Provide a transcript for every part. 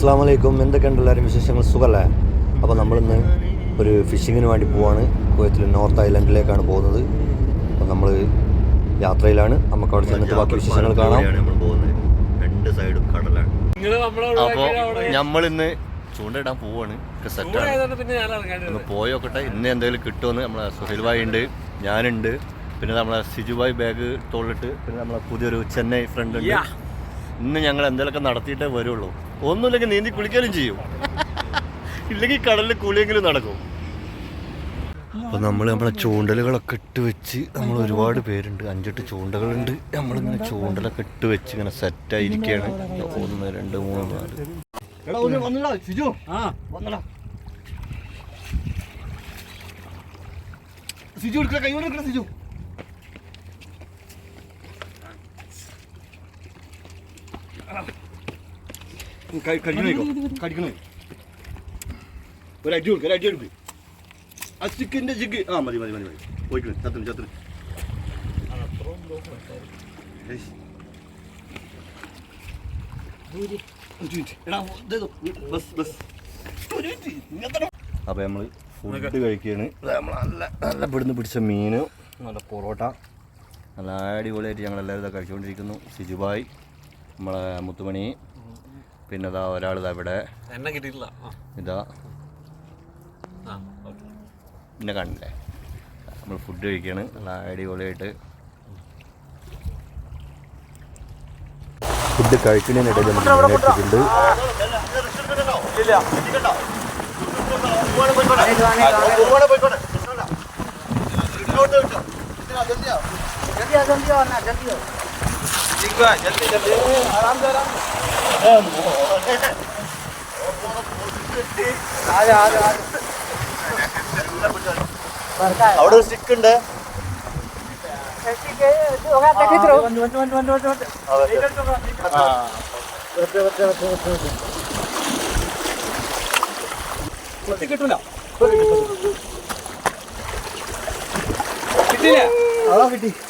അസ്സാം വലൈക്കും എന്തൊക്കെയുണ്ട് എല്ലാവരും വിശേഷങ്ങൾ? സുഖമല്ലേ അപ്പോൾ നമ്മളിന്ന് ഒരു ഫിഷിങ്ങിന് വേണ്ടി പോവാണ്. കുവൈത്തിൽ നോർത്ത് ഐലൻഡിലേക്കാണ് പോകുന്നത്. അപ്പോൾ നമ്മൾ യാത്രയിലാണ്. നമുക്ക് അവിടെ ചെന്നിട്ട് ബാക്കി വിശേഷങ്ങൾ കാണാം. രണ്ട് സൈഡും കടലാണ്. അപ്പോൾ നമ്മളിന്ന് ചൂണ്ടയിടാൻ പോവാണ്. സെറ്റാണ് ആണ്. പിന്നെ ഞാൻ ഇറങ്ങാണ്ട് ഒന്ന് പോയോക്കട്ടെ ഇന്ന് എന്തെങ്കിലും കിട്ടുമെന്ന് നമ്മളെ സുഹൈൽ ഭായി ഉണ്ട് ഞാനുണ്ട്. പിന്നെ നമ്മളെ സിജു ഭായ് ബാഗ് തോളിട്ട് പിന്നെ നമ്മളെ പുതിയൊരു ചെന്നൈ ഫ്രണ്ട് ഉണ്ട്. ഇന്ന് ഞങ്ങൾ എന്തെങ്കിലുമൊക്കെ നടത്തിയിട്ടേ വരുള്ളൂ. ഒന്നുമില്ലെങ്കിൽ നീന്തി കുളിക്കാനും ചെയ്യും. ഇല്ലെങ്കിൽ കടലിൽ കുളിയെങ്കിലും നടക്കും. അപ്പൊ നമ്മൾ നമ്മളെ ചൂണ്ടലുകളൊക്കെ ഇട്ട് വെച്ച് നമ്മൾ ഒരുപാട് പേരുണ്ട്. അഞ്ചെട്ട് ചൂണ്ടകളുണ്ട്. നമ്മളിങ്ങനെ ചൂണ്ടലൊക്കെ ഇട്ട് വെച്ച് ഇങ്ങനെ സെറ്റായിരിക്കുകയാണ് ഒന്ന് രണ്ട് മൂന്ന് നാല്. എടാ വന്നടാ സിജു ആ. വന്നടാ. സിജു എടുക്കണ കൈ കൊണ്ട് എടുക്കണ സിജു കടിക്കണോ? കടിക്കണോ ഒരു അടി കൊടുക്ക ഒരു അടി കൊടുക്ക്. ആ സ്റ്റിക്കിന്റെ ജിഗ് ആ മതി മതി മതി മതി. പോയിക്കണേ ചത്തിന് ചത്തിന്. അപ്പോൾ നമ്മൾ ഫുഡ് കഴിക്കുകയാണ് നമ്മൾ നല്ല നല്ല ഇവിടുന്ന് പിടിച്ച മീൻ നല്ല പൊറോട്ട നല്ല അടിപൊളിയായിട്ട് ഇതാ കഴിച്ചുകൊണ്ടിരിക്കുന്നു സിജുബായ് നമ്മളെ മുത്തുമണി പിന്നെ ഇതാ ഒരാൾ ഇതാ ഇവിടെ. എന്നെ കിട്ടിയിട്ടില്ല. ഇതാ. ആ ഓക്കെ. പിന്നെ കണ്ടില്ലേ? നമ്മൾ ഫുഡ് കഴിക്കുകയാണ് നല്ല അടിപൊളിയായിട്ട്. ഫുഡ് കഴിക്കുന്നതിനിടയിൽ നമുക്ക് ഇട്ടിട്ടുണ്ട് അവിടെ ഒരു സ്റ്റിക്ക് ഉണ്ട് കിട്ടൂല കിട്ടിയില്ലേ ആ, ഞാൻ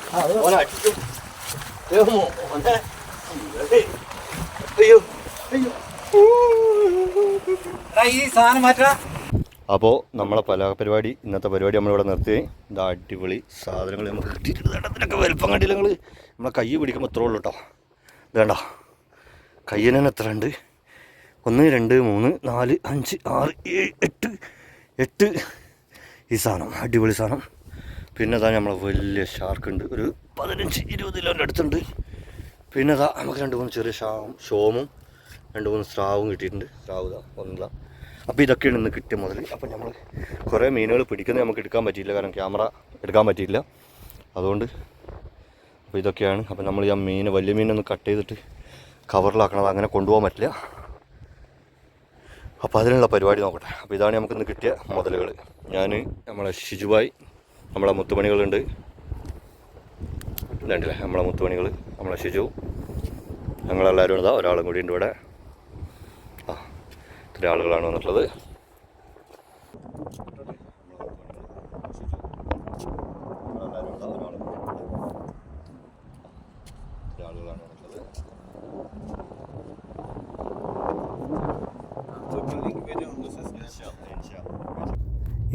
ഓനടിക്കും നമ്മളെ അയ്യോ അയ്യോ ഈ നമ്മളെ പരിപാടി ഇന്നത്തെ പരിപാടി നമ്മളിവിടെ നിർത്തി. ഇതാ അടിപൊളി സാധനങ്ങൾ നമുക്ക് കിട്ടിയിട്ടുണ്ട് ഇതിനൊക്കെ വലുപ്പം കണ്ടില്ല നിങ്ങൾ നമ്മളെ കൈ പിടിക്കുമ്പോൾ എത്ര ഉള്ളൂ കേട്ടോ. വേണ്ട കയ്യന എത്ര ഉണ്ട്? ഒന്ന് രണ്ട് മൂന്ന് നാല് അഞ്ച് ആറ് ഏഴ് എട്ട് എട്ട് ഈ സാധനം. അടിപൊളി സാധനം. പിന്നെ അതാ നമ്മളെ വലിയ ഷാർക്ക് ഉണ്ട്. ഒരു പതിനഞ്ച് ഇരുപത് കിലോന്റെ അടുത്തുണ്ട്. പിന്നെ അതാ നമുക്ക് രണ്ട് മൂന്ന് ചെറിയ ഷാവും ഷോമും രണ്ട് മൂന്ന് സ്രാവും കിട്ടിയിട്ടുണ്ട്. സ്രാവ് ഒന്നില്ല അപ്പോൾ ഇതൊക്കെയാണ് ഇന്ന് കിട്ടിയ മുതൽ. അപ്പോൾ നമ്മൾ കുറേ മീനുകൾ പിടിക്കുന്നത് നമുക്ക് എടുക്കാൻ പറ്റിയില്ല. കാരണം ക്യാമറ എടുക്കാൻ പറ്റിയില്ല. അതുകൊണ്ട് അപ്പോൾ ഇതൊക്കെയാണ്. അപ്പോൾ നമ്മൾ ഈ മീൻ വലിയ മീനൊന്ന് കട്ട് ചെയ്തിട്ട് കവറിലാക്കണത്. അങ്ങനെ കൊണ്ടുപോകാൻ പറ്റില്ല. അപ്പോൾ അതിനുള്ള പരിപാടി നോക്കട്ടെ. അപ്പോൾ ഇതാണ് നമുക്ക് ഇന്ന് കിട്ടിയ മുതലുകൾ. ഞാൻ നമ്മളെ ഷിജുബായ് നമ്മളെ മുത്തുമണികളുണ്ട്. ഇതുണ്ടല്ലേ നമ്മളെ മുത്തുമണികൾ നമ്മളെ ഷിജു. ഞങ്ങളെല്ലാവരും ഇതാ ഒരാളും കൂടി ഉണ്ട് ഇവിടെ. ആ ഇത്ര ആളുകളാണ് വന്നിട്ടുള്ളത്. ആളുകളാണ് വന്നിട്ടുള്ളത്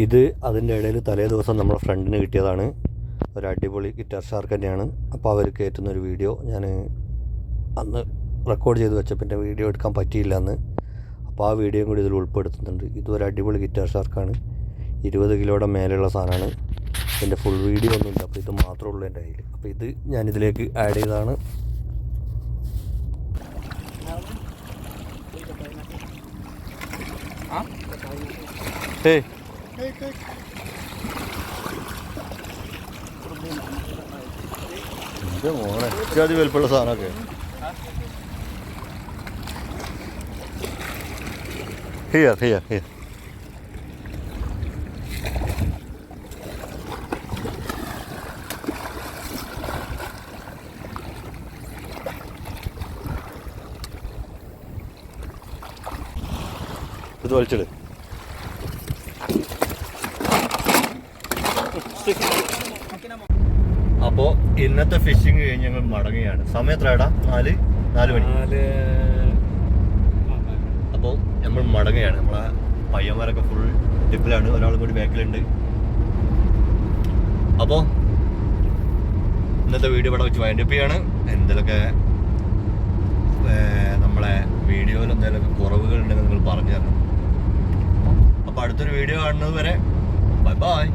ഇത് അതിന്റെ ഇടയിൽ തലേ ദിവസം നമ്മുടെ ഫ്രണ്ടിന് കിട്ടിയതാണ്. ഒരു അടിപൊളി ഗിറ്റാർ ഷാർക്ക് തന്നെയാണ്. അപ്പോൾ അവർ കയറ്റുന്ന ഒരു വീഡിയോ ഞാൻ അന്ന് റെക്കോർഡ് ചെയ്ത് വെച്ച പിന്നെ വീഡിയോ എടുക്കാൻ പറ്റിയില്ല അന്ന് അപ്പോൾ ആ വീഡിയോയും കൂടി ഇതിൽ ഉൾപ്പെടുത്തുന്നുണ്ട്. ഇതൊരു അടിപൊളി ഗിറ്റാർ ഷാർക്കാണ് ഇരുപത് കിലോയുടെ മേലെയുള്ള സാധനമാണ്. ഇതിന്റെ ഫുൾ വീഡിയോ ഒന്നുമില്ല. അപ്പോൾ ഇത് മാത്രമേ ഉള്ളൂ എന്റെ കയ്യിൽ. അപ്പോൾ ഇത് ഞാനിതിലേക്ക് ആഡ് ചെയ്തതാണ്. ഏയ് എന്റെ മോനെ ഇത്യാദി വലുപ്പമുള്ള സാധനമൊക്കെ. ഹിയർ ഹിയർ ഹിയർ ഇത് വലിച്ചിട്. അപ്പോൾ ഇന്നത്തെ ഫിഷിങ് കഴിഞ്ഞ് ഞങ്ങൾ മടങ്ങുകയാണ്. സമയം എത്രയാടാ? നാല്? നാല് മണി. അപ്പോൾ നമ്മൾ മടങ്ങുകയാണ്. നമ്മളെ പയ്യന്മാരൊക്കെ ഫുൾ ടിപ്പിലാണ് ഒരാളും കൂടി ബാക്കിലുണ്ട് അപ്പോൾ ഇന്നത്തെ വീഡിയോ ഇവിടെ വെച്ച് വൈൻഡപ്പ് ചെയ്യാണ്. എന്തെങ്കിലുമൊക്കെ നമ്മളെ വീഡിയോയിൽ എന്തെങ്കിലുമൊക്കെ കുറവുകൾ ഉണ്ടെങ്കിൽ നിങ്ങൾ പറഞ്ഞു തരണം അപ്പോൾ അടുത്തൊരു വീഡിയോ കാണുന്നത് വരെ ബൈ ബൈ